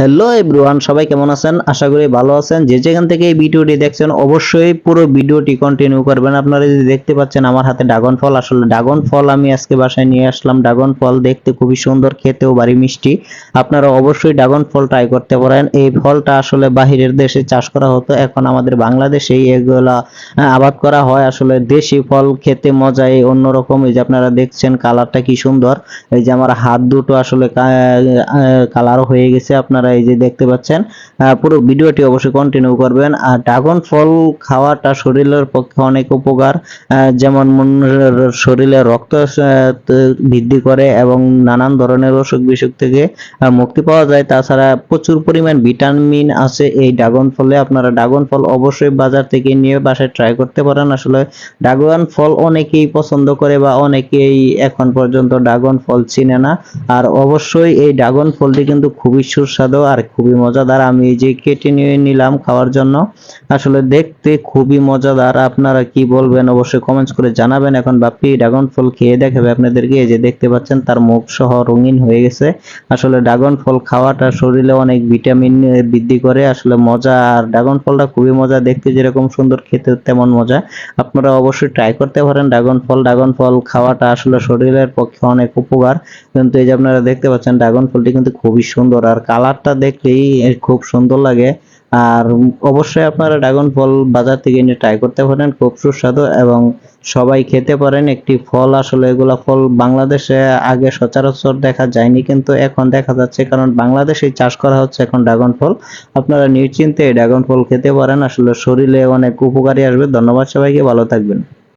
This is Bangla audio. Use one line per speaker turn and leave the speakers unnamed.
হ্যালো এভরিওয়ান সবাই কেমন আছেন? আশা করি ভালো আছেন। যে যেখান থেকে এই ভিডিওটি দেখছেন, অবশ্যই পুরো ভিডিওটি কন্টিনিউ করবেন। আপনারা যদি দেখতে পাচ্ছেন আমার হাতে ড্রাগন ফল, আসলে ড্রাগন ফল আমি আজকে বাসায় নিয়ে আসলাম। ড্রাগন ফল দেখতে খুবই সুন্দর, খেতেও বাড়ি মিষ্টি। আপনারা অবশ্যই ড্রাগন ফল ট্রাই করতে পারেন। এই ফলটা আসলে বাহিরের দেশে চাষ করা হতো। এখন আমাদের বাংলাদেশেই এগুলা আবাদ করা হয়। আসলে দেশি ফল খেতে মজাই অন্যরকম। এই যে আপনারা দেখছেন কালারটা কি সুন্দর। এই যে আমার হাত দুটো আসলে কালার হয়ে গেছে। আপনারা এই যে দেখতে পাচ্ছেন পুরো ভিডিওটি অবশ্যই কন্টিনিউ করবেন। আর ড্রাগন ফল খাওয়াটা শরীরের পক্ষে অনেক উপকার যেমন মন- শরীরে রক্ত বৃদ্ধি করে এবং নানান ধরনের অসুখ বিসুখ থেকে মুক্তি পাওয়া যায়। তাছাড়া প্রচুর পরিমাণ ভিটামিন আছে এই ড্রাগন ফলে। আপনারা ড্রাগন ফল অবশ্যই বাজার থেকে নিয়ে বাসায় ট্রাই করতে পারেন। আসলে ড্রাগন ফল অনেকেই পছন্দ করে বা অনেকেই এখন পর্যন্ত ড্রাগন ফল চিনে না। আর অবশ্যই এই ড্রাগন ফলটি কিন্তু খুবই সুস্বাদু। আর খুবই মজাদার। আমি এই যে কেটে নিয়ে নিলাম খাওয়ার জন্য। আসলে দেখতে খুবই মজাদার। আপনারা কি বলবেন অবশ্যই কমেন্টস করে জানাবেন। এখন বাপ্পি ড্রাগন ফল খেয়ে দেখাবে আপনাদেরকে। এই যে দেখতে পাচ্ছেন তার মুখ সহ রঙিন হয়ে গেছে। আসলে ড্রাগন ফল খাওয়াটা শরীরে অনেক ভিটামিন বৃদ্ধি করে। আসলে মজা আর ড্রাগন ফলটা খুবই মজা। দেখতে যেরকম সুন্দর খেতে তেমন মজা। আপনারা অবশ্যই ট্রাই করতে পারেন ড্রাগন ফল ড্রাগন ফল খাওয়াটা আসলে শরীরের পক্ষে অনেক উপকার। কিন্তু এই যে আপনারা দেখতে পাচ্ছেন ড্রাগন ফলটি কিন্তু খুবই সুন্দর। আর কালারটা দেখলেই খুব সুন্দর লাগে। আর অবশ্যই আপনারা ড্রাগন ফল বাজার থেকে এনে ট্রাই করতে পারেন, খুব সুস্বাদু এবং সবাই খেতে পারেন। একটি ফল আসলে এগুলা ফল বাংলাদেশে আগে সচরাচর দেখা যায়নি, কিন্তু এখন দেখা যাচ্ছে কারণ বাংলাদেশে চাষ করা হচ্ছে এখন ড্রাগন ফল। আপনারা নিশ্চিন্তে ড্রাগন ফল খেতে পারেন, আসলে শরীরে অনেক উপকারী আসবে। ধন্যবাদ সবাইকে, ভালো থাকবেন।